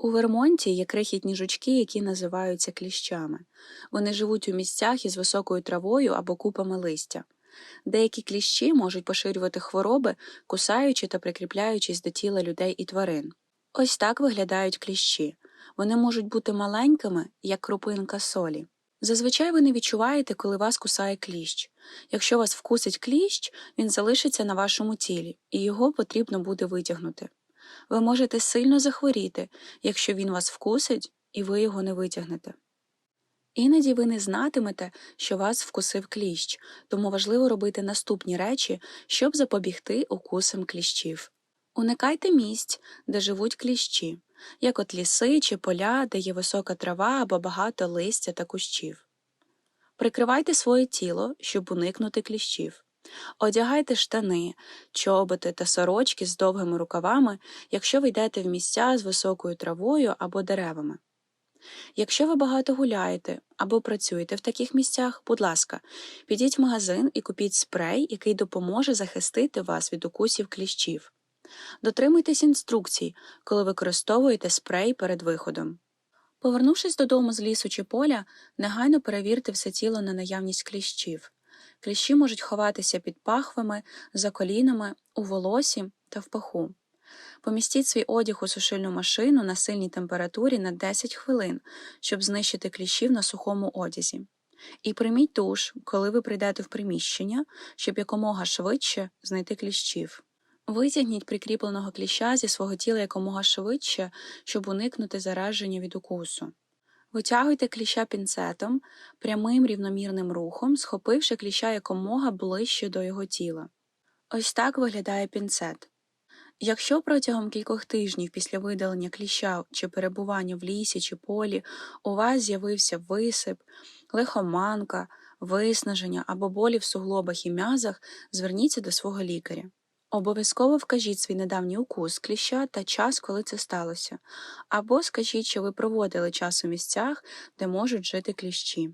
У Вермонті є крихітні жучки, які називаються кліщами. Вони живуть у місцях із високою травою або купами листя. Деякі кліщі можуть поширювати хвороби, кусаючи та прикріпляючись до тіла людей і тварин. Ось так виглядають кліщі. Вони можуть бути маленькими, як крупинка солі. Зазвичай ви не відчуваєте, коли вас кусає кліщ. Якщо вас вкусить кліщ, він залишиться на вашому тілі, і його потрібно буде витягнути. Ви можете сильно захворіти, якщо він вас вкусить і ви його не витягнете. Іноді ви не знатимете, що вас вкусив кліщ, тому важливо робити наступні речі, щоб запобігти укусам кліщів. Уникайте місць, де живуть кліщі, як от ліси чи поля, де є висока трава або багато листя та кущів. Прикривайте своє тіло, щоб уникнути кліщів. Одягайте штани, чоботи та сорочки з довгими рукавами, якщо ви йдете в місця з високою травою або деревами. Якщо ви багато гуляєте або працюєте в таких місцях, будь ласка, підіть в магазин і купіть спрей, який допоможе захистити вас від укусів кліщів. Дотримуйтесь інструкцій, коли використовуєте спрей перед виходом. Повернувшись додому з лісу чи поля, негайно перевірте все тіло на наявність кліщів. Кліщі можуть ховатися під пахвами, за колінами, у волосі та в паху. Помістіть свій одяг у сушильну машину на сильній температурі на 10 хвилин, щоб знищити кліщів на сухому одязі. І прийміть душ, коли ви прийдете в приміщення, щоб якомога швидше знайти кліщів. Витягніть прикріпленого кліща зі свого тіла якомога швидше, щоб уникнути зараження від укусу. Витягуйте кліща пінцетом, прямим рівномірним рухом, схопивши кліща якомога ближче до його тіла. Ось так виглядає пінцет. Якщо протягом кількох тижнів після видалення кліща чи перебування в лісі чи полі у вас з'явився висип, лихоманка, виснаження або болі в суглобах і м'язах, зверніться до свого лікаря. Обов'язково вкажіть свій недавній укус кліща та час, коли це сталося, або скажіть, що ви проводили час у місцях, де можуть жити кліщі.